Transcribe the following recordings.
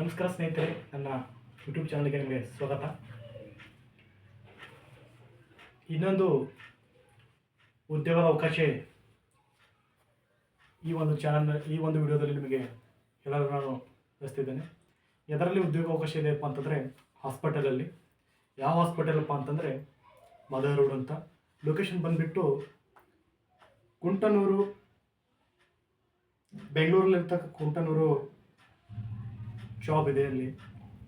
ನಮಸ್ಕಾರ ಸ್ನೇಹಿತರೆ, ನನ್ನ ಯೂಟ್ಯೂಬ್ ಚಾನಲ್ಗೆ ನಿಮಗೆ ಸ್ವಾಗತ. ಇನ್ನೊಂದು ಉದ್ಯೋಗದ ಅವಕಾಶ ಈ ಒಂದು ಚಾನಲ್ ಈ ಒಂದು ವಿಡಿಯೋದಲ್ಲಿ ನಿಮಗೆ ಎಲ್ಲರೂ ನಾನು ತಿಳಿಸ್ತಿದ್ದೇನೆ. ಎದರಲ್ಲಿ ಉದ್ಯೋಗ ಅವಕಾಶ ಇದೆಯಪ್ಪ ಅಂತಂದರೆ ಹಾಸ್ಪಿಟಲಲ್ಲಿ ಯಾವ ಹಾಸ್ಪಿಟಲಪ್ಪ ಅಂತಂದರೆ ಮದರ್ ರೋಡ್ ಅಂತ. ಲೊಕೇಶನ್ ಬಂದುಬಿಟ್ಟು ಕುಂಟನೂರು, ಬೆಂಗಳೂರಲ್ಲಿರ್ತಕ್ಕ ಕುಂಟನೂರು ಜಾಬ್ ಇದೆ ಅಲ್ಲಿ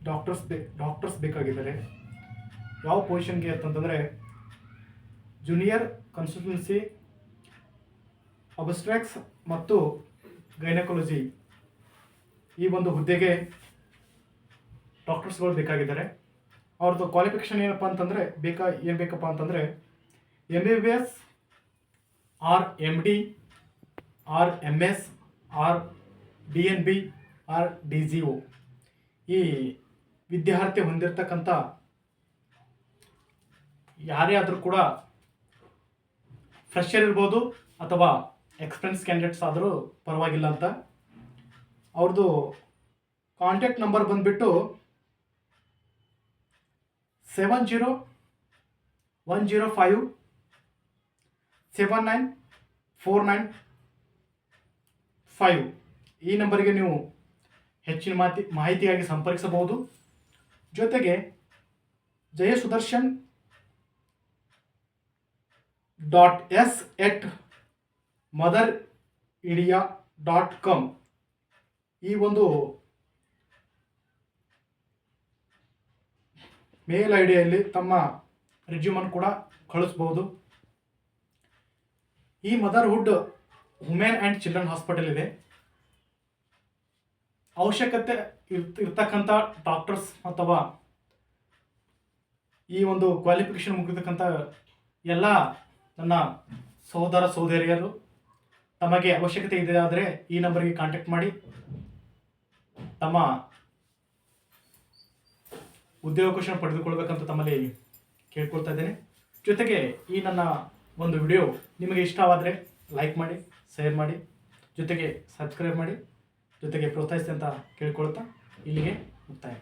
ಡಾಕ್ಟರ್ಸ್ ಬೇ ಡಾಕ್ಟರ್ಸ್ ಬೇಕಾಗಿದ್ದಾರೆ. ಯಾವ ಪೊಸಿಷನ್ಗೆ ಅಂತಂದರೆ ಜೂನಿಯರ್ ಕನ್ಸಲ್ಟೆನ್ಸಿ ಅಬ್ಸ್ಟ್ರಾಕ್ಸ್ ಮತ್ತು ಗೈನಕಾಲಜಿ ಈ ಒಂದು ಹುದ್ದೆಗೆ ಡಾಕ್ಟರ್ಸ್ಗಳು ಬೇಕಾಗಿದ್ದಾರೆ. ಅವ್ರದ್ದು ಕ್ವಾಲಿಫಿಕೇಷನ್ ಏನಪ್ಪ ಅಂತಂದರೆ, ಬೇಕಾ, ಏನು ಬೇಕಪ್ಪ ಅಂತಂದರೆ M B B S or M D or M S or D N B or D G O ಈ ವಿದ್ಯಾರ್ಥಿ ಹೊಂದಿರತಕ್ಕಂಥ ಯಾರೇ ಆದರೂ ಕೂಡ ಫ್ರೆಶರ್ ಇರ್ಬೋದು ಅಥವಾ ಎಕ್ಸ್ಪೀರಿಯನ್ಸ್ ಕ್ಯಾಂಡಿಡೇಟ್ಸ್ ಆದರೂ ಪರವಾಗಿಲ್ಲ ಅಂತ. ಅವ್ರದ್ದು ಕಾಂಟ್ಯಾಕ್ಟ್ ನಂಬರ್ ಬಂದುಬಿಟ್ಟು seven zero one zero five seven nine four nine five ಈ ನಂಬರಿಗೆ ನೀವು ಹೆಚ್ಚಿನ ಮಾಹಿತಿ ಮಾಹಿತಿಗಾಗಿ ಸಂಪರ್ಕಿಸಬಹುದು. ಜೊತೆಗೆ Jaya Sudarshan dot S at mother India dot com. ಈ ಒಂದು ಮೇಲ್ ಐ ಡಿಯಲ್ಲಿ ತಮ್ಮ ರಿಜ್ಯೂಮನ್ನು ಕೂಡ ಕಳಿಸ್ಬೋದು ಈ motherhood women and children hospital ಇದೆ. ಅವಶ್ಯಕತೆ ಇರ್ತ, ಇರ್ತಕ್ಕಂಥ ಡಾಕ್ಟರ್ಸ್ ಅಥವಾ ಈ ಒಂದು ಕ್ವಾಲಿಫಿಕೇಷನ್ ಮುಗಿರ್ತಕ್ಕಂಥ ಎಲ್ಲ ನನ್ನ ಸಹೋದರ, ಸಹೋದರಿಯರು ತಮಗೆ ಅವಶ್ಯಕತೆ ಇದೆ ಆದರೆ ಈ ನಂಬರ್ಗೆ ಕಾಂಟ್ಯಾಕ್ಟ್ ಮಾಡಿ. ತಮ್ಮ ಉದ್ಯೋಗಾವಕಾಶ ಪಡೆದುಕೊಳ್ಬೇಕಂತ ತಮ್ಮಲ್ಲಿ ಕೇಳ್ಕೊಳ್ತಾ ಇದ್ದೇನೆ. ಜೊತೆಗೆ ಈ ನನ್ನ ಒಂದು ವಿಡಿಯೋ ನಿಮಗೆ ಇಷ್ಟವಾದರೆ ಲೈಕ್ ಮಾಡಿ ಶೇರ್ ಮಾಡಿ. ಜೊತೆಗೆ ಸಬ್ಸ್ಕ್ರೈಬ್ ಮಾಡಿ. ಜೊತೆಗೆ ಪ್ರೋತ್ಸಾಹಿಸಿ ಅಂತ ಕೇಳ್ಕೊಳ್ತಾ ಇಲ್ಲಿಗೆ ಮುಕ್ತಾಯ.